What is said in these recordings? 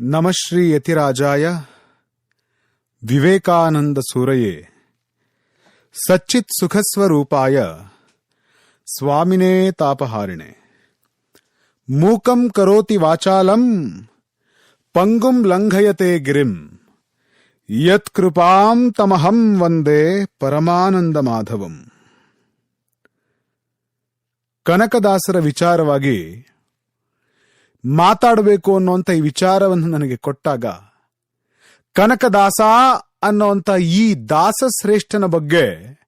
ನಮಃ ಶ್ರೀ ಯತಿರಾಜಾಯ ವಿವೇಕಾನಂದ ಸೂರಯೇ ಸಚ್ಚಿತ್ ಸುಖಸ್ವರೂಪಾಯ ಸ್ವಾಮಿನೇ ತಾಪಹಾರಿಣೆ ಮೂಕಂ ಕರೋತಿ ವಾಚಾಲಂ ಪಂಗುಂ ಲಂಘಯತೆ ಗಿರಿಂ ಯತ್ ಕೃಪಾಂ ತಮಹಂ ವಂದೇ ಪರಮಾನಂದ ಮಾಧವಂ ಕನಕದಾಸರ ವಿಚಾರವಾಗಿ ಮಾತಾಡಬೇಕು ಅನ್ನುವಂಥ ಈ ವಿಚಾರವನ್ನು ನನಗೆ ಕೊಟ್ಟಾಗ, ಕನಕದಾಸ ಅನ್ನುವಂತ ಈ ದಾಸಶ್ರೇಷ್ಠನ ಬಗ್ಗೆ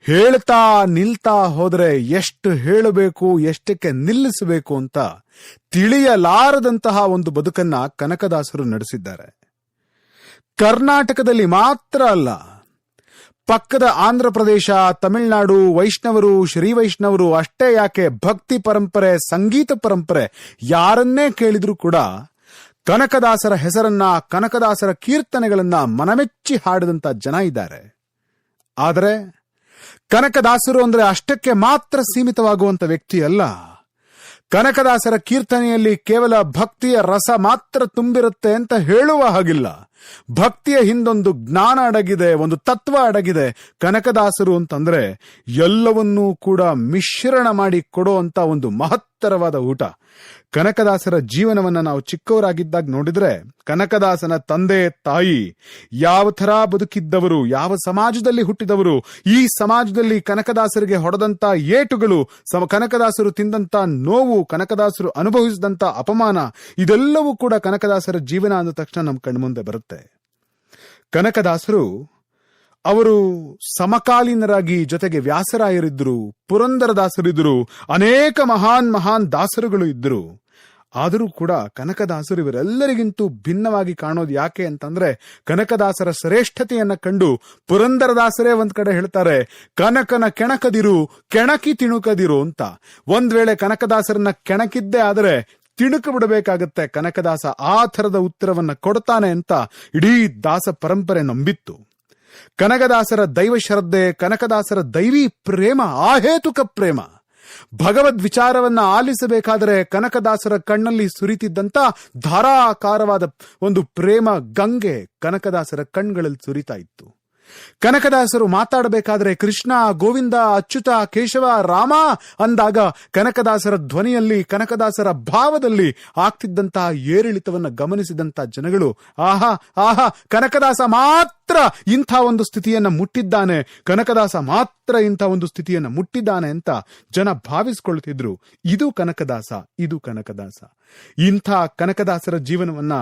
ಹೇಳ್ತಾ ನಿಲ್ತಾ ಹೋದರೆ ಎಷ್ಟು ಹೇಳಬೇಕು, ಎಷ್ಟಕ್ಕೆ ನಿಲ್ಲಿಸಬೇಕು ಅಂತ ತಿಳಿಯಲಾರದಂತಹ ಒಂದು ಬದುಕನ್ನ ಕನಕದಾಸರು ನಡೆಸಿದ್ದಾರೆ. ಕರ್ನಾಟಕದಲ್ಲಿ ಮಾತ್ರ ಅಲ್ಲ ಪಕ್ಕದ ಆಂಧ್ರ ಪ್ರದೇಶ, ತಮಿಳುನಾಡು, ವೈಷ್ಣವರು, ಶ್ರೀ ವೈಷ್ಣವರು ಅಷ್ಟೇ ಯಾಕೆ ಭಕ್ತಿ ಪರಂಪರೆ, ಸಂಗೀತ ಪರಂಪರೆ ಯಾರನ್ನೇ ಕೇಳಿದ್ರೂ ಕೂಡ ಕನಕದಾಸರ ಹೆಸರನ್ನ, ಕನಕದಾಸರ ಕೀರ್ತನೆಗಳನ್ನ ಮನಮೆಚ್ಚಿ ಹಾಡಿದಂತ ಜನ ಇದ್ದಾರೆ. ಆದರೆ ಕನಕದಾಸರು ಅಂದ್ರೆ ಅಷ್ಟಕ್ಕೆ ಮಾತ್ರ ಸೀಮಿತವಾಗುವಂತ ವ್ಯಕ್ತಿ ಅಲ್ಲ. ಕನಕದಾಸರ ಕೀರ್ತನೆಯಲ್ಲಿ ಕೇವಲ ಭಕ್ತಿಯ ರಸ ಮಾತ್ರ ತುಂಬಿರುತ್ತೆ ಅಂತ ಹೇಳುವ ಹಾಗಿಲ್ಲ. ಭಕ್ತಿಯ ಹಿಂದೊಂದು ಜ್ಞಾನ ಅಡಗಿದೆ, ಒಂದು ತತ್ವ ಅಡಗಿದೆ. ಕನಕದಾಸರು ಅಂತಂದ್ರೆ ಎಲ್ಲವನ್ನೂ ಕೂಡ ಮಿಶ್ರಣ ಮಾಡಿ ಕೊಡುವಂತ ಒಂದು ಮಹತ್ತರವಾದ ಊಟ. ಕನಕದಾಸರ ಜೀವನವನ್ನ ನಾವು ಚಿಕ್ಕವರಾಗಿದ್ದಾಗ ನೋಡಿದ್ರೆ, ಕನಕದಾಸನ ತಂದೆ, ತಾಯಿ, ಯಾವ ಥರ ಬದುಕಿದ್ದವರು, ಯಾವ ಸಮಾಜದಲ್ಲಿ ಹುಟ್ಟಿದವರು, ಈ ಸಮಾಜದಲ್ಲಿ ಕನಕದಾಸರಿಗೆ ಹೊಡೆದಂತ ಏಟುಗಳು ಕನಕದಾಸರು ತಿಂದಂತ ನೋವು, ಕನಕದಾಸರು ಅನುಭವಿಸಿದಂತ ಅಪಮಾನ, ಇದೆಲ್ಲವೂ ಕೂಡ ಕನಕದಾಸರ ಜೀವನ ಅಂದ ತಕ್ಷಣ ನಮ್ಮ ಕಣ್ಮುಂದೆ ಬರುತ್ತೆ. ಕನಕದಾಸರು ಅವರು ಸಮಕಾಲೀನರಾಗಿ ಜೊತೆಗೆ ವ್ಯಾಸರಾಯರಿದ್ರು ಪುರಂದರದಾಸರಿದ್ರು ಅನೇಕ ಮಹಾನ್ ಮಹಾನ್ ದಾಸರುಗಳು ಇದ್ದರು. ಆದರೂ ಕೂಡ ಕನಕದಾಸರು ಇವರೆಲ್ಲರಿಗಿಂತೂ ಭಿನ್ನವಾಗಿ ಕಾಣೋದು ಯಾಕೆ ಅಂತಂದ್ರೆ, ಕನಕದಾಸರ ಶ್ರೇಷ್ಠತೆಯನ್ನ ಕಂಡು ಪುರಂದರದಾಸರೇ ಒಂದ್ ಕಡೆ ಹೇಳ್ತಾರೆ, ಕನಕನ ಕೆಣಕದಿರು, ಕೆಣಕಿ ತಿಣುಕದಿರು ಅಂತ. ಒಂದ್ ವೇಳೆ ಕನಕದಾಸರನ್ನ ಕೆಣಕಿದ್ದೇ ಆದರೆ ತಿಣುಕು ಬಿಡಬೇಕಾಗತ್ತೆ, ಕನಕದಾಸ ಆ ಥರದ ಉತ್ತರವನ್ನ ಕೊಡ್ತಾನೆ ಅಂತ ಇಡೀ ದಾಸ ಪರಂಪರೆ ನಂಬಿತ್ತು. ಕನಕದಾಸರ ದೈವ ಶ್ರದ್ಧೆ, ಕನಕದಾಸರ ದೈವಿ ಪ್ರೇಮ ಆಹೇತುಕ ಪ್ರೇಮ. ಭಗವದ್ ವಿಚಾರವನ್ನ ಆಲಿಸಬೇಕಾದರೆ ಕನಕದಾಸರ ಕಣ್ಣಲ್ಲಿ ಸುರಿತಿದ್ದಂತ ಧಾರಾಕಾರವಾದ ಒಂದು ಪ್ರೇಮ ಗಂಗೆ ಕನಕದಾಸರ ಕಣ್ಗಳಲ್ಲಿ ಸುರಿತಾ ಇತ್ತು. ಕನಕದಾಸರು ಮಾತಾಡಬೇಕಾದರೆ ಕೃಷ್ಣ, ಗೋವಿಂದ, ಅಚ್ಯುತ, ಕೇಶವ, ರಾಮ ಅಂದಾಗ ಕನಕದಾಸರ ಧ್ವನಿಯಲ್ಲಿ, ಕನಕದಾಸರ ಭಾವದಲ್ಲಿ ಆಗ್ತಿದ್ದಂತಹ ಏರಿಳಿತವನ್ನ ಗಮನಿಸಿದಂತ ಜನಗಳು, ಆಹಾ ಆಹಾ, ಕನಕದಾಸ ಮಾತ್ರ ಇಂಥ ಒಂದು ಸ್ಥಿತಿಯನ್ನ ಮುಟ್ಟಿದ್ದಾನೆ, ಕನಕದಾಸ ಮಾತ್ರ ಇಂಥ ಒಂದು ಸ್ಥಿತಿಯನ್ನ ಮುಟ್ಟಿದ್ದಾನೆ ಅಂತ ಜನ ಭಾವಿಸ್ಕೊಳ್ತಿದ್ರು. ಇದು ಕನಕದಾಸ ಇದು ಕನಕದಾಸ. ಇಂಥ ಕನಕದಾಸರ ಜೀವನವನ್ನ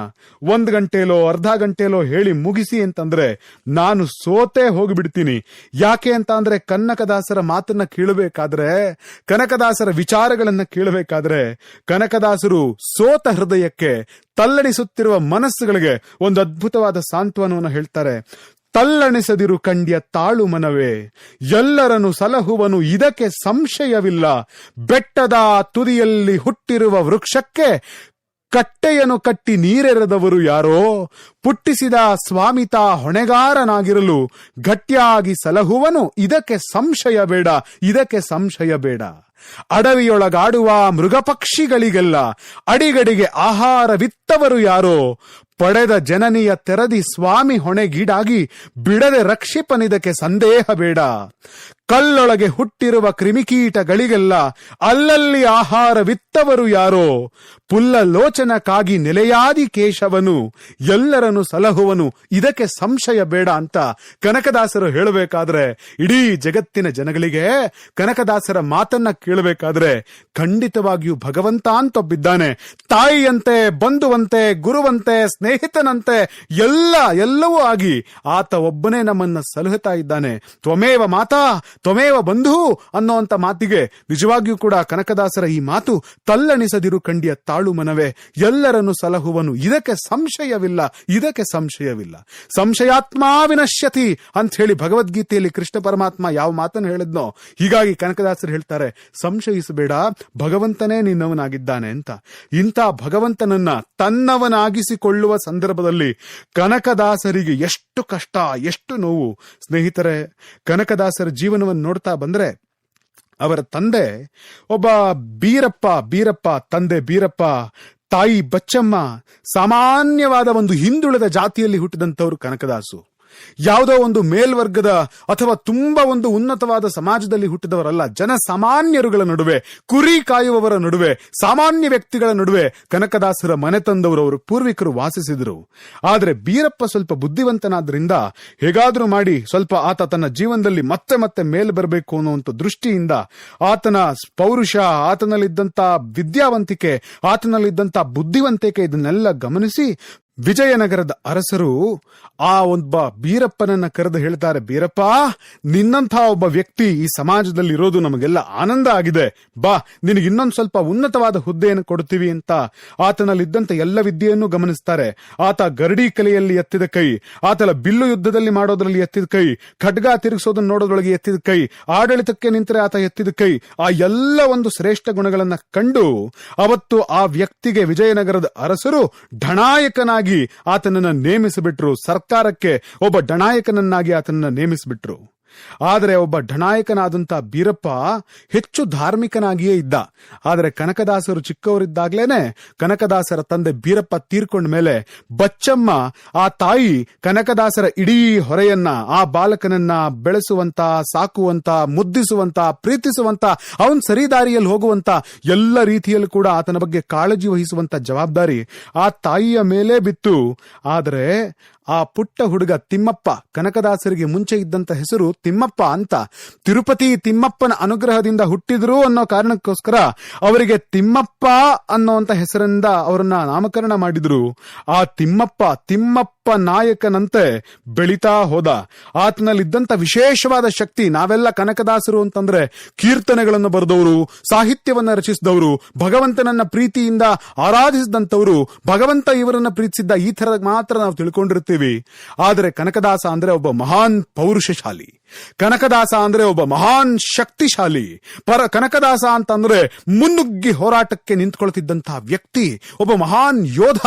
ಒಂದ್ ಗಂಟೆಲೋ, ಅರ್ಧ ಗಂಟೆಲೋ ಹೇಳಿ ಮುಗಿಸಿ ಅಂತಂದ್ರೆ ನಾನು ಸೋತೆ ಹೋಗಿಬಿಡ್ತೀನಿ. ಯಾಕೆ ಅಂತ ಅಂದ್ರೆ ಕನಕದಾಸರ ಮಾತನ್ನ ಕೇಳಬೇಕಾದ್ರೆ, ಕನಕದಾಸರ ವಿಚಾರಗಳನ್ನ ಕೇಳಬೇಕಾದ್ರೆ, ಕನಕದಾಸರು ಸೋತ ಹೃದಯಕ್ಕೆ ತಲ್ಲಣಿಸುತ್ತಿರುವ ಮನಸ್ಸುಗಳಿಗೆ ಒಂದು ಅದ್ಭುತವಾದ ಸಾಂತ್ವನವನ್ನು ಹೇಳ್ತಾರೆ. ತಲ್ಲಣಿಸದಿರು ಕಂಡ್ಯ ತಾಳು ಮನವೇ, ಎಲ್ಲರನ್ನು ಸಲಹುವನು ಇದಕ್ಕೆ ಸಂಶಯವಿಲ್ಲ. ಬೆಟ್ಟದ ತುದಿಯಲ್ಲಿ ಹುಟ್ಟಿರುವ ವೃಕ್ಷಕ್ಕೆ ಕಟ್ಟೆಯನ್ನು ಕಟ್ಟಿ ನೀರೆರೆದವರು ಯಾರೋ? ಪುಟ್ಟಿಸಿದ ಸ್ವಾಮಿತ ಹೊಣೆಗಾರನಾಗಿರಲು ಗಟ್ಟಿಯಾಗಿ ಸಲಹುವನು? ಇದಕ್ಕೆ ಸಂಶಯ ಬೇಡ, ಇದಕ್ಕೆ ಸಂಶಯ ಬೇಡ. ಅಡವಿಯೊಳಗಾಡುವ ಮೃಗಪಕ್ಷಿಗಳಿಗೆಲ್ಲ ಅಡಿಗಡಿಗೆ ಆಹಾರವಿತ್ತವರು ಯಾರೋ? ಪಡೆದ ಜನನಿಯ ತೆರದಿ ಸ್ವಾಮಿ ಹೊಣೆಗೀಡಾಗಿ ಬಿಡದೆ ರಕ್ಷಿಪನಿದಕ್ಕೆ ಸಂದೇಹ ಬೇಡ. ಕಲ್ಲೊಳಗೆ ಹುಟ್ಟಿರುವ ಕ್ರಿಮಿಕೀಟಗಳಿಗೆಲ್ಲ ಅಲ್ಲಲ್ಲಿ ಆಹಾರವಿತ್ತವರು ಯಾರೋ? ಪುಲ್ಲ ಲೋಚನಕ್ಕಾಗಿ ನೆಲೆಯಾದಿ ಕೇಶವನು ಎಲ್ಲರನ್ನು ಸಲಹುವನು. ಇದಕ್ಕೆ ಸಂಶಯ ಬೇಡ ಅಂತ ಕನಕದಾಸರು ಹೇಳಬೇಕಾದ್ರೆ, ಇಡೀ ಜಗತ್ತಿನ ಜನಗಳಿಗೆ ಕನಕದಾಸರ ಮಾತನ್ನ ಕೇಳಬೇಕಾದ್ರೆ ಖಂಡಿತವಾಗಿಯೂ ಭಗವಂತ ಅಂತೊಬ್ಬಿದ್ದಾನೆ ತಾಯಿಯಂತೆ, ಬಂಧುವಂತೆ, ಗುರುವಂತೆ, ಸ್ನೇಹಿತನಂತೆ ಎಲ್ಲ, ಎಲ್ಲವೂ ಆಗಿ ಆತ ಒಬ್ಬನೇ ನಮ್ಮನ್ನ ಸಲಹುತ್ತಾ ಇದ್ದಾನೆ. ತ್ವಮೇವ ಮಾತಾ ತ್ವಮೇವ ಬಂಧು ಅನ್ನೋಂತ ಮಾತಿಗೆ ನಿಜವಾಗಿಯೂ ಕೂಡ ಕನಕದಾಸರ ಈ ಮಾತು ತಲ್ಲಣಿಸದಿರು ಕಂಡಿಯ ತಾಳು ಮನವೇ. ಎಲ್ಲರನ್ನು ಸಲಹುವನು. ಇದಕ್ಕೆ ಸಂಶಯವಿಲ್ಲ. ಇದಕ್ಕೆ ಸಂಶಯವಿಲ್ಲ. ಸಂಶಯಾತ್ಮ ವಿನಶ್ಯತಿ ಅಂತ ಹೇಳಿ ಭಗವದ್ಗೀತೆಯಲ್ಲಿ ಕೃಷ್ಣ ಪರಮಾತ್ಮ ಯಾವ ಮಾತನ್ನು ಹೇಳಿದ್ನೋ, ಹೀಗಾಗಿ ಕನಕದಾಸರು ಹೇಳ್ತಾರೆ, ಸಂಶಯಿಸಬೇಡ, ಭಗವಂತನೇ ನಿನ್ನವನಾಗಿದ್ದಾನೆ ಅಂತ. ಇಂಥ ಭಗವಂತನನ್ನ ತನ್ನವನಾಗಿಸಿಕೊಳ್ಳುವ ಸಂದರ್ಭದಲ್ಲಿ ಕನಕದಾಸರಿಗೆ ಎಷ್ಟು ಕಷ್ಟ, ಎಷ್ಟು ನೋವು. ಸ್ನೇಹಿತರೆ, ಕನಕದಾಸರ ಜೀವನವನ್ನು ನೋಡ್ತಾ ಬಂದ್ರೆ, ಅವರ ತಂದೆ ಒಬ್ಬ ಬೀರಪ್ಪ ಬೀರಪ್ಪ, ತಂದೆ ಬೀರಪ್ಪ, ತಾಯಿ ಬಚ್ಚಮ್ಮ, ಸಾಮಾನ್ಯವಾದ ಒಂದು ಹಿಂದುಳಿದ ಜಾತಿಯಲ್ಲಿ ಹುಟ್ಟಿದಂತವರು ಕನಕದಾಸು. ಯಾವುದೋ ಒಂದು ಮೇಲ್ವರ್ಗದ ಅಥವಾ ತುಂಬಾ ಒಂದು ಉನ್ನತವಾದ ಸಮಾಜದಲ್ಲಿ ಹುಟ್ಟಿದವರಲ್ಲ, ಜನ ಸಾಮಾನ್ಯರುಗಳ ನಡುವೆ, ಕುರಿ ಕಾಯುವವರ ನಡುವೆ, ಸಾಮಾನ್ಯ ವ್ಯಕ್ತಿಗಳ ನಡುವೆ ಕನಕದಾಸರ ಮನೆ ತಂದವರು ಅವರು ಪೂರ್ವಿಕರು ವಾಸಿಸಿದರು. ಆದರೆ ಬೀರಪ್ಪ ಸ್ವಲ್ಪ ಬುದ್ಧಿವಂತನಾದ್ರಿಂದ ಹೇಗಾದ್ರೂ ಮಾಡಿ ಸ್ವಲ್ಪ ಆತ ತನ್ನ ಜೀವನದಲ್ಲಿ ಮತ್ತೆ ಮತ್ತೆ ಮೇಲ್ ಬರಬೇಕು ಅನ್ನುವಂಥ ದೃಷ್ಟಿಯಿಂದ ಆತನ ಪೌರುಷ, ಆತನಲ್ಲಿದ್ದಂಥ ವಿದ್ಯಾವಂತಿಕೆ, ಆತನಲ್ಲಿದ್ದಂಥ ಬುದ್ಧಿವಂತಿಕೆ ಇದನ್ನೆಲ್ಲ ಗಮನಿಸಿ ವಿಜಯನಗರದ ಅರಸರು ಆ ಒಬ್ಬ ಬೀರಪ್ಪನನ್ನ ಕರೆದು ಹೇಳ್ತಾರೆ, ಬೀರಪ್ಪ, ನಿನ್ನಂಥ ಒಬ್ಬ ವ್ಯಕ್ತಿ ಈ ಸಮಾಜದಲ್ಲಿ ಇರೋದು ನಮಗೆಲ್ಲ ಆನಂದ ಆಗಿದೆ. ಬಾ, ನಿನಗೆ ಇನ್ನೊಂದು ಸ್ವಲ್ಪ ಉನ್ನತವಾದ ಹುದ್ದೆಯನ್ನು ಕೊಡ್ತೀವಿ ಅಂತ. ಆತನಲ್ಲಿದ್ದಂತ ಎಲ್ಲ ವಿದ್ಯೆಯನ್ನು ಗಮನಿಸ್ತಾರೆ. ಆತ ಗರಡಿ ಕಲೆಯಲ್ಲಿ ಎತ್ತಿದ ಕೈ ಆತನ ಬಿಲ್ಲು ಯುದ್ಧದಲ್ಲಿ ಮಾಡೋದ್ರಲ್ಲಿ ಎತ್ತಿದ ಕೈ, ಖಡ್ಗ ತಿರುಗಿಸೋದನ್ನ ನೋಡೋದ್ರೊಳಗೆ ಎತ್ತಿದ ಕೈ, ಆಡಳಿತಕ್ಕೆ ನಿಂತರೆ ಆತ ಎತ್ತಿದ ಕೈ, ಆ ಎಲ್ಲ ಒಂದು ಶ್ರೇಷ್ಠ ಗುಣಗಳನ್ನ ಕಂಡು ಅವತ್ತು ಆ ವ್ಯಕ್ತಿಗೆ ವಿಜಯನಗರದ ಅರಸರು ಢಣಾಯಕನಾಗಿ ಆತನನ್ನ ನೇಮಿಸಿಬಿಟ್ರು. ಸರ್ಕಾರಕ್ಕೆ ಒಬ್ಬ ಡಣಾಯಕನನ್ನಾಗಿ ಆತನನ್ನ ನೇಮಿಸಿಬಿಟ್ರು. ಆದರೆ ಒಬ್ಬ ಢಣಾಯಕನಾದಂತ ಬೀರಪ್ಪ ಹೆಚ್ಚು ಧಾರ್ಮಿಕನಾಗಿಯೇ ಇದ್ದ. ಆದರೆ ಕನಕದಾಸರು ಚಿಕ್ಕವರಿದ್ದಾಗ್ಲೇನೆ ಕನಕದಾಸರ ತಂದೆ ಬೀರಪ್ಪ ತೀರ್ಕೊಂಡ ಮೇಲೆ ಬಚ್ಚಮ್ಮ, ಆ ತಾಯಿ ಕನಕದಾಸರ ಇಡೀ ಹೊರೆಯನ್ನ, ಆ ಬಾಲಕನನ್ನ ಬೆಳೆಸುವಂತ, ಸಾಕುವಂತ, ಮುದ್ದಿಸುವಂತ, ಪ್ರೀತಿಸುವಂತ, ಅವನ್ ಸರಿದಾರಿಯಲ್ಲಿ ಹೋಗುವಂತ ಎಲ್ಲ ರೀತಿಯಲ್ಲೂ ಕೂಡ ಆತನ ಬಗ್ಗೆ ಕಾಳಜಿ ವಹಿಸುವಂತ ಜವಾಬ್ದಾರಿ ಆ ತಾಯಿಯ ಮೇಲೆ ಬಿತ್ತು. ಆದರೆ ಆ ಪುಟ್ಟ ಹುಡುಗ ತಿಮ್ಮಪ್ಪ ಕನಕದಾಸರಿಗೆ ಮುಂಚೆ ಇದ್ದಂತ ಹೆಸರು ತಿಮ್ಮಪ್ಪ ಅಂತ. ತಿರುಪತಿ ತಿಮ್ಮಪ್ಪನ ಅನುಗ್ರಹದಿಂದ ಹುಟ್ಟಿದ್ರು ಅನ್ನೋ ಕಾರಣಕ್ಕೋಸ್ಕರ ಅವರಿಗೆ ತಿಮ್ಮಪ್ಪ ಅನ್ನೋಂತ ಹೆಸರಿಂದ ಅವರನ್ನ ನಾಮಕರಣ ಮಾಡಿದ್ರು. ಆ ತಿಮ್ಮಪ್ಪ ತಿಮ್ಮಪ್ಪ ನಾಯಕನಂತೆ ಬೆಳಿತಾ ಹೋದ. ಆತನಲ್ಲಿದ್ದಂತ ವಿಶೇಷವಾದ ಶಕ್ತಿ ನಾವೆಲ್ಲ ಕನಕದಾಸರು ಅಂತಂದ್ರೆ ಕೀರ್ತನೆಗಳನ್ನು ಬರೆದವರು, ಸಾಹಿತ್ಯವನ್ನ ರಚಿಸಿದವರು, ಭಗವಂತನನ್ನ ಪ್ರೀತಿಯಿಂದ ಆರಾಧಿಸಿದಂಥವರು, ಭಗವಂತ ಇವರನ್ನ ಪ್ರೀತಿಸಿದ್ದ ಈ ಥರದ ಮಾತ್ರ ನಾವು ತಿಳ್ಕೊಂಡಿರ್ತೀವಿ. ಆದರೆ ಕನಕದಾಸ ಅಂದ್ರೆ ಒಬ್ಬ ಮಹಾನ್ ಪೌರುಷಶಾಲಿ. ಕನಕದಾಸ ಅಂದ್ರೆ ಒಬ್ಬ ಮಹಾನ್ ಶಕ್ತಿಶಾಲಿ. ಪರ ಕನಕದಾಸ ಅಂತಂದ್ರೆ ಮುನ್ನುಗ್ಗಿ ಹೋರಾಟಕ್ಕೆ ನಿಂತ್ಕೊಳ್ತಿದ್ದಂತಹ ವ್ಯಕ್ತಿ, ಒಬ್ಬ ಮಹಾನ್ ಯೋಧ.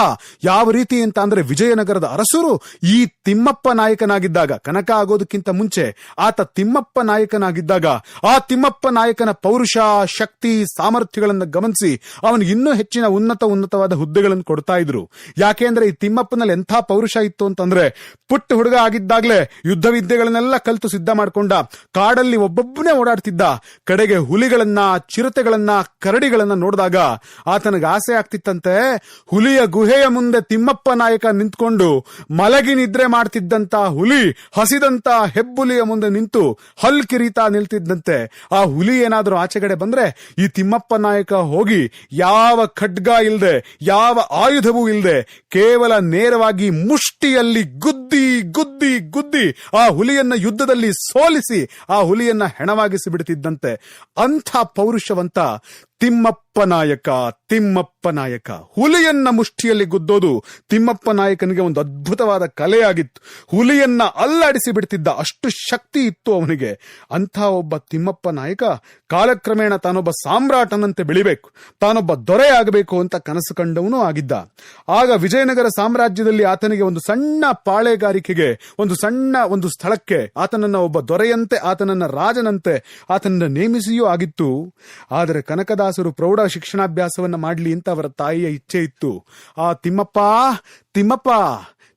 ಯಾವ ರೀತಿ ಅಂತ ಅಂದ್ರೆ ವಿಜಯನಗರದ ಅರಸರು ಈ ತಿಮ್ಮಪ್ಪ ನಾಯಕನಾಗಿದ್ದಾಗ, ಕನಕ ಆಗೋದಕ್ಕಿಂತ ಮುಂಚೆ ಆತ ತಿಮ್ಮಪ್ಪ ನಾಯಕನಾಗಿದ್ದಾಗ, ಆ ತಿಮ್ಮಪ್ಪ ನಾಯಕನ ಪೌರುಷ, ಶಕ್ತಿ, ಸಾಮರ್ಥ್ಯಗಳನ್ನು ಗಮನಿಸಿ ಅವನಿಗೆ ಇನ್ನೂ ಹೆಚ್ಚಿನ ಉನ್ನತ ಉನ್ನತವಾದ ಹುದ್ದೆಗಳನ್ನು ಕೊಡ್ತಾ ಇದ್ರು. ಯಾಕೆಂದ್ರೆ ಈ ತಿಮ್ಮಪ್ಪನಲ್ಲಿ ಎಂಥ ಪೌರುಷ ಇತ್ತು ಅಂತಂದ್ರೆ ಪುಟ್ಟ ಹುಡುಗ ಆಗಿದ್ದಾಗ್ಲೇ ಯುದ್ಧ ವಿದ್ಯೆಗಳನ್ನೆಲ್ಲ ಕಲಿತು ಸಿದ್ಧ ಮಾಡ್ಕೊಂಡ, ಕಾಡಲ್ಲಿ ಒಬ್ಬೊಬ್ಬನೇ ಓಡಾಡ್ತಿದ್ದ, ಕಡೆಗೆ ಹುಲಿಗಳನ್ನ, ಚಿರತೆಗಳನ್ನ, ಕರಡಿಗಳನ್ನ ನೋಡಿದಾಗ ಆತನಿಗೆ ಆಸೆ ಆಗ್ತಿತ್ತಂತೆ. ಹುಲಿಯ ಗುಹೆಯ ಮುಂದೆ ತಿಮ್ಮಪ್ಪ ನಾಯಕ ನಿಂತ್ಕೊಂಡು ಮಲಗಿ ನಿದ್ರೆ ಮಾಡ್ತಿದ್ದಂತ ಹುಲಿ, ಹಸಿದಂತ ಹೆಬ್ಬುಲಿಯ ಮುಂದೆ ನಿಂತು ಹಲ್ ಕಿರಿತಾ ನಿಲ್ತಿದ್ದಂತೆ. ಆ ಹುಲಿ ಏನಾದರೂ ಆಚೆಗಡೆ ಬಂದ್ರೆ ಈ ತಿಮ್ಮಪ್ಪ ನಾಯಕ ಹೋಗಿ ಯಾವ ಖಡ್ಗ ಇಲ್ದೆ, ಯಾವ ಆಯುಧವೂ ಇಲ್ದೆ, ಕೇವಲ ನೇರವಾಗಿ ಮುಷ್ಟಿಯಲ್ಲಿ ಗುದ್ದಿ ಗುದ್ದಿ ಗುದ್ದಿ ಆ ಹುಲಿಯನ್ನ ಯುದ್ಧದಲ್ಲಿ ಸೋಲಿಸಿ ಆ ಹುಲಿಯನ್ನ ಹೆಣವಾಗಿಸಿ ಬಿಡುತ್ತಿದ್ದಂತೆ ಅಂಥ ಪೌರುಷವಂತ ತಿಮ್ಮಪ್ಪ ನಾಯಕ ತಿಮ್ಮಪ್ಪ ನಾಯಕ. ಹುಲಿಯನ್ನ ಮುಷ್ಟಿಯಲ್ಲಿ ಗುದ್ದೋದು ತಿಮ್ಮಪ್ಪ ನಾಯಕನಿಗೆ ಒಂದು ಅದ್ಭುತವಾದ ಕಲೆಯಾಗಿತ್ತು. ಹುಲಿಯನ್ನ ಅಲ್ಲಾಡಿಸಿ ಬಿಡ್ತಿದ್ದ ಅಷ್ಟು ಶಕ್ತಿ ಇತ್ತು ಅವನಿಗೆ. ಅಂಥ ಒಬ್ಬ ತಿಮ್ಮಪ್ಪ ನಾಯಕ ಕಾಲಕ್ರಮೇಣ ತಾನೊಬ್ಬ ಸಾಮ್ರಾಟನಂತೆ ಬೆಳಿಬೇಕು, ತಾನೊಬ್ಬ ದೊರೆ ಆಗಬೇಕು ಅಂತ ಕನಸು ಕಂಡವನು ಆಗಿದ್ದ. ಆಗ ವಿಜಯನಗರ ಸಾಮ್ರಾಜ್ಯದಲ್ಲಿ ಆತನಿಗೆ ಒಂದು ಸಣ್ಣ ಪಾಳೆಗಾರಿಕೆಗೆ, ಒಂದು ಸಣ್ಣ ಒಂದು ಸ್ಥಳಕ್ಕೆ ಆತನನ್ನ ಒಬ್ಬ ದೊರೆಯಂತೆ, ಆತನನ್ನ ರಾಜನಂತೆ ಆತನನ್ನ ನೇಮಿಸಿಯೂ ಆಗಿತ್ತು. ಆದರೆ ಕನಕದಾಸರು ಪ್ರೌಢ ಶಿಕ್ಷಣಾಭ್ಯಾಸವನ್ನ ಮಾಡಲಿ ಅಂತ ಅವರ ತಾಯಿಯ ಇಚ್ಛೆ ಇತ್ತು. ಆ, ತಿಮ್ಮಪ್ಪ ತಿಮ್ಮಪ್ಪ,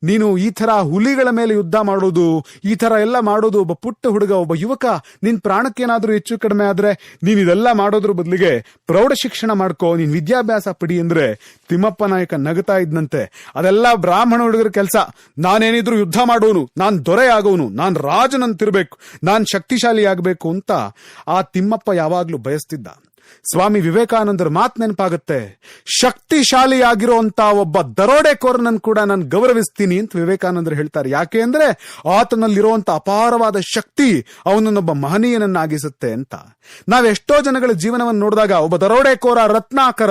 ನೀನು ಈ ತರ ಹುಲಿಗಳ ಮೇಲೆ ಯುದ್ಧ ಮಾಡೋದು, ಈ ತರ ಎಲ್ಲ ಮಾಡೋದು ಒಬ್ಬ ಪುಟ್ಟ ಹುಡುಗ, ಒಬ್ಬ ಯುವಕ, ನಿನ್ ಪ್ರಾಣಕ್ಕೇನಾದ್ರೂ ಹೆಚ್ಚು ಕಡಿಮೆ ಆದ್ರೆ ನೀನ್ ಇದೆಲ್ಲ ಮಾಡೋದ್ರ ಬದಲಿಗೆ ಪ್ರೌಢ ಶಿಕ್ಷಣ ಮಾಡ್ಕೋ, ನೀನ್ ವಿದ್ಯಾಭ್ಯಾಸ ಪಡಿ ಅಂದ್ರೆ ತಿಮ್ಮಪ್ಪ ನಾಯಕ ನಗತಾ ಇದ್ನಂತೆ. ಅದೆಲ್ಲ ಬ್ರಾಹ್ಮಣ ಹುಡುಗರ ಕೆಲಸ. ನಾನೇನಿದ್ರು ಯುದ್ಧ ಮಾಡೋನು, ನಾನ್ ದೊರೆ ಆಗೋನು, ನಾನ್ ರಾಜನಂತಿರ್ಬೇಕು, ನಾನ್ ಶಕ್ತಿಶಾಲಿ ಆಗ್ಬೇಕು ಅಂತ ಆ ತಿಮ್ಮಪ್ಪ ಯಾವಾಗ್ಲೂ ಬಯಸ್ತಿದ್ದ. ಸ್ವಾಮಿ ವಿವೇಕಾನಂದರ ಮಾತ್ ನೆನಪಾಗುತ್ತೆ. ಶಕ್ತಿಶಾಲಿಯಾಗಿರುವಂತ ಒಬ್ಬ ದರೋಡೆಕೋರನನ್ನು ಕೂಡ ನಾನು ಗೌರವಿಸ್ತೀನಿ ಅಂತ ವಿವೇಕಾನಂದರು ಹೇಳ್ತಾರೆ. ಯಾಕೆ ಅಂದ್ರೆ ಆತನಲ್ಲಿರುವಂತ ಅಪಾರವಾದ ಶಕ್ತಿ ಅವನನ್ನೊಬ್ಬ ಮಹನೀಯನನ್ನಾಗಿಸುತ್ತೆ ಅಂತ. ನಾವೆಷ್ಟೋ ಜನಗಳ ಜೀವನವನ್ನು ನೋಡಿದಾಗ ಒಬ್ಬ ದರೋಡೆಕೋರ ರತ್ನಾಕರ,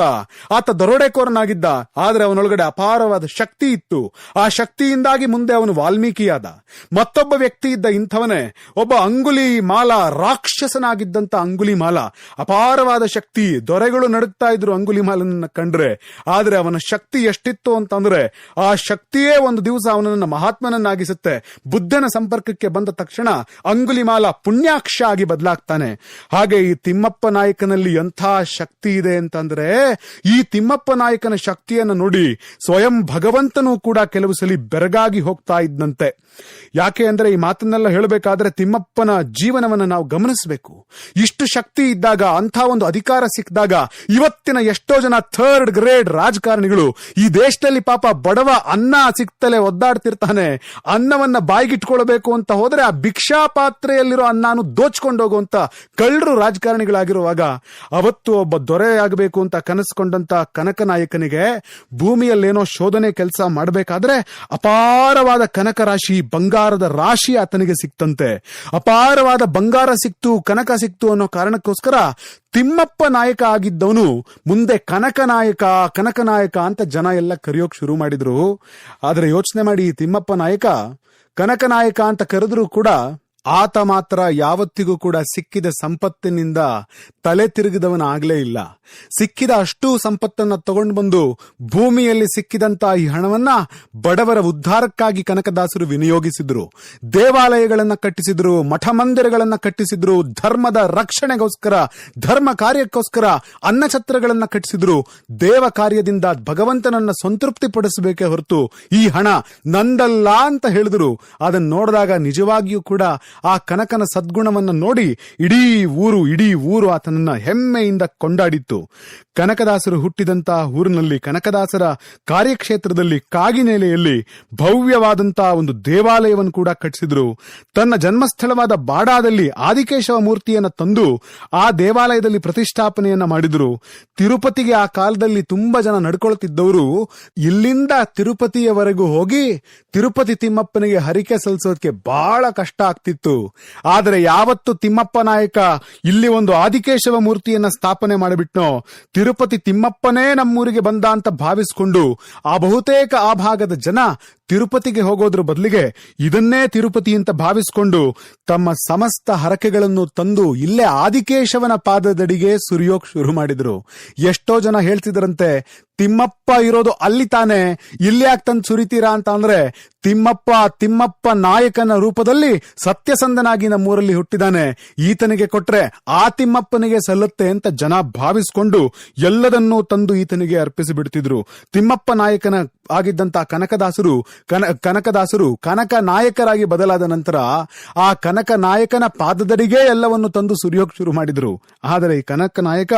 ಆತ ದರೋಡೆಕೋರನಾಗಿದ್ದ. ಆದ್ರೆ ಅವನೊಳಗಡೆ ಅಪಾರವಾದ ಶಕ್ತಿ ಇತ್ತು. ಆ ಶಕ್ತಿಯಿಂದಾಗಿ ಮುಂದೆ ಅವನು ವಾಲ್ಮೀಕಿಯಾದ. ಮತ್ತೊಬ್ಬ ವ್ಯಕ್ತಿ ಇದ್ದ ಇಂಥವನೇ. ಒಬ್ಬ ಅಂಗುಲಿ ಮಾಲ ರಾಕ್ಷಸನಾಗಿದ್ದಂತ ಅಂಗುಲಿ ಮಾಲ. ಅಪಾರವಾದ ಶಕ್ತಿ, ದೊರೆಗಳು ನಡುತ್ತಾ ಇದ್ರು ಅಂಗುಲಿಮಾಲನನ್ನ ಕಂಡ್ರೆ, ಆದ್ರೆ ಅವನ ಶಕ್ತಿ ಎಷ್ಟಿತ್ತು ಅಂತಂದ್ರೆ, ಆ ಶಕ್ತಿಯೇ ಒಂದು ದಿವಸ ಅವನನ್ನ ಮಹಾತ್ಮನನ್ನಾಗಿಸುತ್ತೆ. ಬುದ್ಧನ ಸಂಪರ್ಕಕ್ಕೆ ಬಂದ ತಕ್ಷಣ ಅಂಗುಲಿಮಾಲ ಪುಣ್ಯಾಕ್ಷ ಆಗಿ ಬದಲಾಗ್ತಾನೆ. ಹಾಗೆ ಈ ತಿಮ್ಮಪ್ಪ ನಾಯಕನಲ್ಲಿ ಎಂಥ ಶಕ್ತಿ ಇದೆ ಅಂತಂದ್ರೆ, ಈ ತಿಮ್ಮಪ್ಪ ನಾಯಕನ ಶಕ್ತಿಯನ್ನು ನೋಡಿ ಸ್ವಯಂ ಭಗವಂತನೂ ಕೂಡ ಕೆಲವು ಸಲ ಬೆರಗಾಗಿ ಹೋಗ್ತಾ ಇದ್ದಂತೆ ಯಾಕೆ ಅಂದ್ರೆ ಈ ಮಾತನ್ನೆಲ್ಲ ಹೇಳಬೇಕಾದ್ರೆ ತಿಮ್ಮಪ್ಪನ ಜೀವನವನ್ನು ನಾವು ಗಮನಿಸಬೇಕು. ಇಷ್ಟು ಶಕ್ತಿ ಇದ್ದಾಗ ಅಂಥ ಒಂದು ಅಧಿಕಾರ ಸಿಕ್ಕಿದಾಗ ಇವತ್ತಿನ ಎಷ್ಟೋ ಜನ ಥರ್ಡ್ ಗ್ರೇಡ್ ರಾಜಕಾರಣಿಗಳು ಈ ದೇಶದಲ್ಲಿ ಪಾಪ ಬಡವ ಅನ್ನ ಸಿಕ್ತಲೇ ಒದ್ದಾಡ್ತಿರ್ತಾನೆ, ಅನ್ನವನ್ನ ಬಾಯಿಗಿಟ್ಕೊಳ್ಬೇಕು ಅಂತ ಹೋದ್ರೆ ಆ ಭಿಕ್ಷಾ ಪಾತ್ರೆಯಲ್ಲಿರೋ ಅನ್ನನು ದೋಚ್ಕೊಂಡು ಹೋಗುವಂತ ಕಳ್ಳರು ರಾಜಕಾರಣಿಗಳಾಗಿರುವಾಗ ಅವತ್ತು ಒಬ್ಬ ದೊರೆಯಾಗಬೇಕು ಅಂತ ಕನಸ್ಕೊಂಡಂತ ಕನಕ ನಾಯಕನಿಗೆ ಭೂಮಿಯಲ್ಲೇನೋ ಶೋಧನೆ ಕೆಲಸ ಮಾಡಬೇಕಾದ್ರೆ ಅಪಾರವಾದ ಕನಕ ರಾಶಿ ಬಂಗಾರದ ರಾಶಿ ಆತನಿಗೆ ಸಿಕ್ತಂತೆ. ಅಪಾರವಾದ ಬಂಗಾರ ಸಿಕ್ತು, ಕನಕ ಸಿಕ್ತು ಅನ್ನೋ ಕಾರಣಕ್ಕೋಸ್ಕರ ತಿಮ್ಮಪ್ಪ ನಾಯಕ ಆಗಿದ್ದವನು, ಮುಂದೆ ಕನಕ ನಾಯಕ ಕನಕ ನಾಯಕ ಅಂತ ಜನ ಎಲ್ಲ ಕರೆಯೋಕ್ ಶುರು ಮಾಡಿದ್ರು. ಆದ್ರೆ ಯೋಚನೆ ಮಾಡಿ, ತಿಮ್ಮಪ್ಪ ನಾಯಕ, ಕನಕ ನಾಯಕ ಅಂತ ಕರೆದ್ರು ಕೂಡ ಆತ ಮಾತ್ರ ಯಾವತ್ತಿಗೂ ಕೂಡ ಸಿಕ್ಕಿದ ಸಂಪತ್ತಿನಿಂದ ತಲೆ ತಿರುಗಿದವನಾಗಲೇ ಇಲ್ಲ. ಸಿಕ್ಕಿದ ಅಷ್ಟು ಸಂಪತ್ತನ್ನ ತಗೊಂಡು ಬಂದು ಭೂಮಿಯಲ್ಲಿ ಸಿಕ್ಕಿದಂತಹ ಈ ಹಣವನ್ನ ಬಡವರ ಉದ್ಧಾರಕ್ಕಾಗಿ ಕನಕದಾಸರು ವಿನಿಯೋಗಿಸಿದ್ರು. ದೇವಾಲಯಗಳನ್ನು ಕಟ್ಟಿಸಿದ್ರು ಮಠ ಮಂದಿರಗಳನ್ನ ಕಟ್ಟಿಸಿದ್ರು, ಧರ್ಮದ ರಕ್ಷಣೆಗೋಸ್ಕರ, ಧರ್ಮ ಕಾರ್ಯಕ್ಕೋಸ್ಕರ ಅನ್ನಛತ್ರಗಳನ್ನು ಕಟ್ಟಿಸಿದ್ರು. ದೇವ ಕಾರ್ಯದಿಂದ ಭಗವಂತನನ್ನ ಸಂತೃಪ್ತಿ ಪಡಿಸಬೇಕೇ ಹೊರತು ಈ ಹಣ ನಂದಲ್ಲ ಅಂತ ಹೇಳಿದ್ರು. ಅದನ್ನ ನೋಡಿದಾಗ ನಿಜವಾಗಿಯೂ ಕೂಡ ಆ ಕನಕನ ಸದ್ಗುಣವನ್ನ ನೋಡಿ ಇಡೀ ಊರು ಇಡೀ ಊರು ಆತನನ್ನ ಹೆಮ್ಮೆಯಿಂದ ಕೊಂಡಾಡಿತ್ತು. ಕನಕದಾಸರು ಹುಟ್ಟಿದಂತಹ ಊರಿನಲ್ಲಿ, ಕನಕದಾಸರ ಕಾರ್ಯಕ್ಷೇತ್ರದಲ್ಲಿ ಕಾಗಿನೆಲೆಯಲ್ಲಿ ಭವ್ಯವಾದಂತಹ ಒಂದು ದೇವಾಲಯವನ್ನು ಕೂಡ ಕಟ್ಟಿಸಿದ್ರು. ತನ್ನ ಜನ್ಮಸ್ಥಳವಾದ ಬಾಡಾದಲ್ಲಿ ಆದಿಕೇಶವ ಮೂರ್ತಿಯನ್ನ ತಂದು ಆ ದೇವಾಲಯದಲ್ಲಿ ಪ್ರತಿಷ್ಠಾಪನೆಯನ್ನ ಮಾಡಿದ್ರು. ತಿರುಪತಿಗೆ ಆ ಕಾಲದಲ್ಲಿ ತುಂಬಾ ಜನ ನಡ್ಕೊಳ್ತಿದ್ದವರು, ಇಲ್ಲಿಂದ ತಿರುಪತಿಯವರೆಗೂ ಹೋಗಿ ತಿರುಪತಿ ತಿಮ್ಮಪ್ಪನಿಗೆ ಹರಿಕೆ ಸಲ್ಲಿಸೋದಕ್ಕೆ ಬಹಳ ಕಷ್ಟ ಆಗ್ತಿತ್ತು. ಆದರೆ ಯಾವತ್ತು ತಿಮ್ಮಪ್ಪ ನಾಯಕ ಇಲ್ಲಿ ಒಂದು ಆದಿಕೇಶವ ಮೂರ್ತಿಯನ್ನ ಸ್ಥಾಪನೆ ಮಾಡಿಬಿಟ್ನೋ, ತಿರುಪತಿ ತಿಮ್ಮಪ್ಪನೇ ನಮ್ಮೂರಿಗೆ ಬಂದ ಅಂತ ಭಾವಿಸಿಕೊಂಡು ಆ ಬಹುತೇಕ ಆ ಭಾಗದ ಜನ ತಿರುಪತಿಗೆ ಹೋಗೋದ್ರ ಬದಲಿಗೆ ಇದನ್ನೇ ತಿರುಪತಿ ಅಂತ ಭಾವಿಸಿಕೊಂಡು ತಮ್ಮ ಸಮಸ್ತ ಹರಕೆಗಳನ್ನು ತಂದು ಇಲ್ಲೇ ಆದಿಕೇಶವನ ಪಾದದಡಿಗೆ ಸುರಿಯೋಕ್ ಶುರು ಮಾಡಿದ್ರು. ಎಷ್ಟೋ ಜನ ಹೇಳ್ತಿದ್ರಂತೆ, ತಿಮ್ಮಪ್ಪ ಇರೋದು ಅಲ್ಲಿ ತಾನೆ, ಇಲ್ಲಿ ಯಾಕೆ ತಂದು ಸುರಿತೀರಾ ಅಂತ ಅಂದ್ರೆ, ತಿಮ್ಮಪ್ಪ ತಿಮ್ಮಪ್ಪ ನಾಯಕನ ರೂಪದಲ್ಲಿ ಸತ್ಯಸಂಧನಾಗಿ ನಮ್ಮೂರಲ್ಲಿ ಹುಟ್ಟಿದಾನೆ. ಈತನಿಗೆ ಕೊಟ್ರೆ ಆ ತಿಮ್ಮಪ್ಪನಿಗೆ ಸಲ್ಲುತ್ತೆ ಅಂತ ಜನ ಭಾವಿಸಿಕೊಂಡು ಎಲ್ಲದನ್ನೂ ತಂದು ಈತನಿಗೆ ಅರ್ಪಿಸಿ ಬಿಡ್ತಿದ್ರು ತಿಮ್ಮಪ್ಪ ನಾಯಕನ ಆಗಿದ್ದಂತ ಕನಕದಾಸರು ಕನ, ಕನಕದಾಸರು ಕನಕ ನಾಯಕರಾಗಿ ಬದಲಾದ ನಂತರ ಆ ಕನಕ ನಾಯಕನ ಪಾದದಡಿಗೆ ಎಲ್ಲವನ್ನು ತಂದು ಸುರಿಯೋಕ್ ಶುರು ಮಾಡಿದ್ರು. ಆದರೆ ಈ ಕನಕ ನಾಯಕ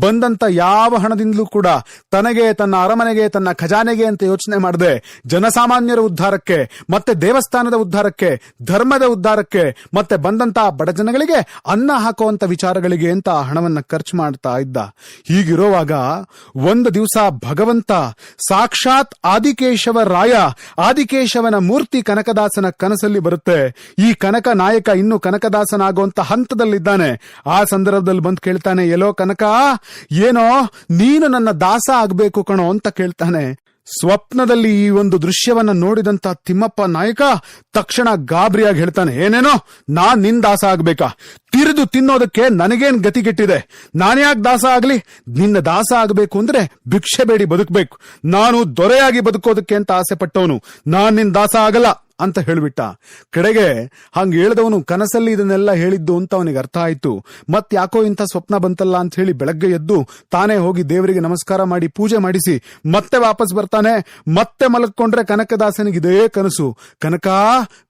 ಬಂದಂತ ಯಾವ ಹಣದಿಂದಲೂ ಕೂಡ ತನಗೆ, ತನ್ನ ಅರಮನೆಗೆ, ತನ್ನ ಖಜಾನೆಗೆ ಅಂತ ಯೋಚನೆ ಮಾಡದೆ. ಜನಸಾಮಾನ್ಯರ ಉದ್ಧಾರಕ್ಕೆ, ಮತ್ತೆ ದೇವಸ್ಥಾನದ ಉದ್ಧಾರಕ್ಕೆ, ಧರ್ಮದ ಉದ್ಧಾರಕ್ಕೆ, ಮತ್ತೆ ಬಂದಂತ ಬಡ ಜನಗಳಿಗೆ ಅನ್ನ ಹಾಕುವಂತ ವಿಚಾರಗಳಿಗೆ ಅಂತ ಹಣವನ್ನ ಖರ್ಚು ಮಾಡ್ತಾ ಇದ್ದ. ಹೀಗಿರುವಾಗ ಒಂದು ದಿವಸ ಭಗವಂತ ಸಾಕ್ಷಾತ್ ಆದಿಕೇಶವ ರಾಯ ಆದಿಕೇಶವನ ಮೂರ್ತಿ ಕನಕದಾಸನ ಕನಸಲ್ಲಿ ಬರುತ್ತೆ. ಈ ಕನಕ ನಾಯಕ ಇನ್ನು ಕನಕದಾಸನಾಗುವಂತ ಹಂತದಲ್ಲಿದ್ದಾನೆ. ಆ ಸಂದರ್ಭದಲ್ಲಿ ಬಂದು ಕೇಳ್ತಾನೆ, ಎಲ್ಲೋ ಕನಕ, ಏನೋ ನೀನು ನನ್ನ ದಾಸ ಆಗ್ಬೇಕು ಕಣೋ ಅಂತ ಕೇಳ್ತಾನೆ. ಸ್ವಪ್ನದಲ್ಲಿ ಈ ಒಂದು ದೃಶ್ಯವನ್ನ ನೋಡಿದಂತ ತಿಮ್ಮಪ್ಪ ನಾಯಕ ತಕ್ಷಣ ಗಾಬರಿಯಾಗಿ ಹೇಳ್ತಾನೆ, ಏನೇನೋ, ನಾನ್ ನಿನ್ ದಾಸ ಆಗ್ಬೇಕಾ? ತಿರಿದು ತಿನ್ನೋದಕ್ಕೆ ನನಗೇನ್ ಗತಿಗೆಟ್ಟಿದೆ? ನಾನ್ಯಾಕ್ ದಾಸ ಆಗ್ಲಿ? ನಿನ್ನ ದಾಸ ಆಗ್ಬೇಕು ಅಂದ್ರೆ ಭಿಕ್ಷೆ ಬೇಡಿ ಬದುಕಬೇಕು. ನಾನು ದೊರೆಯಾಗಿ ಬದುಕೋದಕ್ಕೆ ಅಂತ ಆಸೆ ಪಟ್ಟವನು. ನಾನ್ ನಿನ್ ದಾಸ ಆಗಲ್ಲ. ಅಂತ ಹೇಳಿಬಿಟ್ಟ. ಕಡೆಗೆ ಹಂಗೆ ಹೇಳಿದವನು ಕನಸಲ್ಲಿ ಇದನ್ನೆಲ್ಲ ಹೇಳಿದ್ದು ಅಂತ ಅವನಿಗೆ ಅರ್ಥ ಆಯ್ತು. ಮತ್ ಯಾಕೋ ಇಂಥ ಸ್ವಪ್ನ ಬಂತಲ್ಲ ಅಂತ ಹೇಳಿ ಬೆಳಗ್ಗೆ ಎದ್ದು ತಾನೇ ಹೋಗಿ ದೇವರಿಗೆ ನಮಸ್ಕಾರ ಮಾಡಿ ಪೂಜೆ ಮಾಡಿಸಿ ಮತ್ತೆ ವಾಪಸ್ ಬರ್ತಾನೆ. ಮತ್ತೆ ಮಲಕ್ಕೊಂಡ್ರೆ ಕನಕದಾಸನಿಗೆ ಇದೇ ಕನಸು. ಕನಕ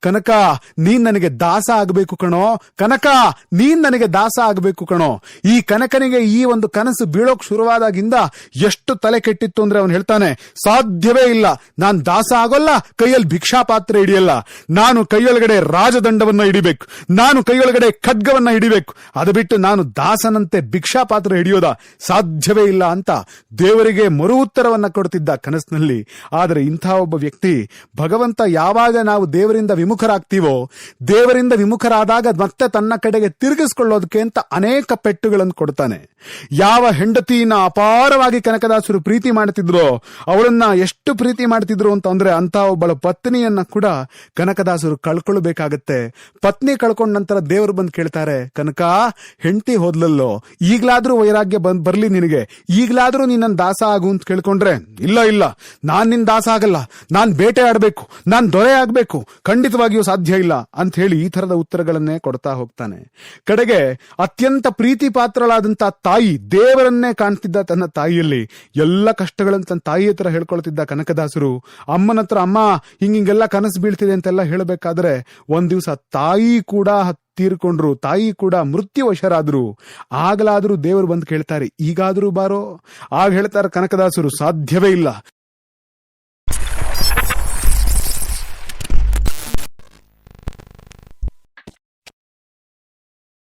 ಕನಕ, ನೀನ್ ನನಗೆ ದಾಸ ಆಗ್ಬೇಕು ಕಣೋ. ಕನಕ, ನೀನ್ ನನಗೆ ದಾಸ ಆಗ್ಬೇಕು ಕಣೋ. ಈ ಕನಕನಿಗೆ ಈ ಒಂದು ಕನಸು ಬೀಳೋಕ್ ಶುರುವಾದಾಗಿಂದ ಎಷ್ಟು ತಲೆ ಕೆಟ್ಟಿತ್ತು ಅಂದ್ರೆ ಅವನು ಹೇಳ್ತಾನೆ, ಸಾಧ್ಯವೇ ಇಲ್ಲ. ನಾನ್ ದಾಸ ಆಗೋಲ್ಲ, ಕೈಯಲ್ಲಿ ಭಿಕ್ಷಾ ಪಾತ್ರೆ ಹಿಡಿಯಲ್ಲ ನಾನು ಕೈಯೊಳಗಡೆ ರಾಜದಂಡವನ್ನ ಹಿಡಿಬೇಕು. ನಾನು ಕೈಯೊಳಗಡೆ ಖಡ್ಗವನ್ನ ಹಿಡಿಬೇಕು. ಅದು ಬಿಟ್ಟು ನಾನು ದಾಸನಂತೆ ಭಿಕ್ಷಾ ಪಾತ್ರ ಹಿಡಿಯೋದ ಸಾಧ್ಯವೇ ಇಲ್ಲ ಅಂತ ದೇವರಿಗೆ ಮರು ಉತ್ತರವನ್ನ ಕೊಡ್ತಿದ್ದ ಕನಸಿನಲ್ಲಿ. ಆದರೆ ಇಂಥ ಒಬ್ಬ ವ್ಯಕ್ತಿ ಭಗವಂತ ಯಾವಾಗ ನಾವು ದೇವರಿಂದ ವಿಮುಖರಾಗ್ತೀವೋ, ದೇವರಿಂದ ವಿಮುಖರಾದಾಗ ಮತ್ತೆ ತನ್ನ ಕಡೆಗೆ ತಿರುಗಿಸ್ಕೊಳ್ಳೋದಕ್ಕೆ ಅಂತ ಅನೇಕ ಪೆಟ್ಟುಗಳನ್ನು ಕೊಡ್ತಾನೆ. ಯಾವ ಹೆಂಡತಿಯನ್ನ ಅಪಾರವಾಗಿ ಕನಕದಾಸರು ಪ್ರೀತಿ ಮಾಡ್ತಿದ್ರು, ಅವಳನ್ನ ಎಷ್ಟು ಪ್ರೀತಿ ಮಾಡ್ತಿದ್ರು ಅಂತ ಅಂದ್ರೆ ಅಂತ ಒಬ್ಬಳ ಪತ್ನಿಯನ್ನ ಕೂಡ ಕನಕದಾಸರು ಕಳ್ಕೊಳ್ಬೇಕಾಗತ್ತೆ. ಪತ್ನಿ ಕಳ್ಕೊಂಡ ನಂತರ ದೇವರು ಬಂದು ಕೇಳ್ತಾರೆ, ಕನಕ, ಹೆಂಡತಿ ಹೋದ್ಲಲ್ಲೋ? ಈಗ್ಲಾದ್ರೂ ವೈರಾಗ್ಯ ಬಂದ್ ಬರ್ಲಿ ನಿನಗೆ. ಈಗ್ಲಾದ್ರೂ ನೀನ್ ನನ್ ದಾಸ ಆಗು ಅಂತ ಕೇಳ್ಕೊಂಡ್ರೆ, ಇಲ್ಲ ಇಲ್ಲ. ನಾನ್ ನಿನ್ ದಾಸ ಆಗಲ್ಲ. ನಾನ್ ಬೇಟೆ ಆಡ್ಬೇಕು. ನಾನ್ ದೊರೆ ಆಗ್ಬೇಕು. ಖಂಡಿತವಾಗಿಯೂ ಸಾಧ್ಯ ಇಲ್ಲ. ಅಂತ ಹೇಳಿ ಈ ತರದ ಉತ್ತರಗಳನ್ನೇ ಕೊಡ್ತಾ ಹೋಗ್ತಾನೆ. ಕಡೆಗೆ ಅತ್ಯಂತ ಪ್ರೀತಿ ಪಾತ್ರಳಾದಂತ ತಾಯಿ, ದೇವರನ್ನೇ ಕಾಣ್ತಿದ್ದ ತನ್ನ ತಾಯಿಯಲ್ಲಿ ಎಲ್ಲ ಕಷ್ಟಗಳನ್ನು ತನ್ನ ತಾಯಿ ಹತ್ರ ಹೇಳ್ಕೊಳ್ತಿದ್ದ ಕನಕದಾಸರು. ಅಮ್ಮನ ಹತ್ರ, ಅಮ್ಮ ಹಿಂಗಿಂಗೆಲ್ಲ ಕನಸು ಬೀಳ್ತಿದೆ ಅಂತೆಲ್ಲ ಹೇಳಬೇಕಾದ್ರೆ ಒಂದ್ ದಿವಸ ತಾಯಿ ಕೂಡ ತೀರ್ಕೊಂಡ್ರು, ತಾಯಿ ಕೂಡ ಮೃತ್ಯುವಶರಾದ್ರು. ಆಗಲಾದ್ರೂ ದೇವರು ಬಂದು ಕೇಳ್ತಾರೆ, ಈಗಾದ್ರೂ ಬಾರೋ? ಆಗ ಹೇಳ್ತಾರೆ ಕನಕದಾಸರು, ಸಾಧ್ಯವೇ ಇಲ್ಲ.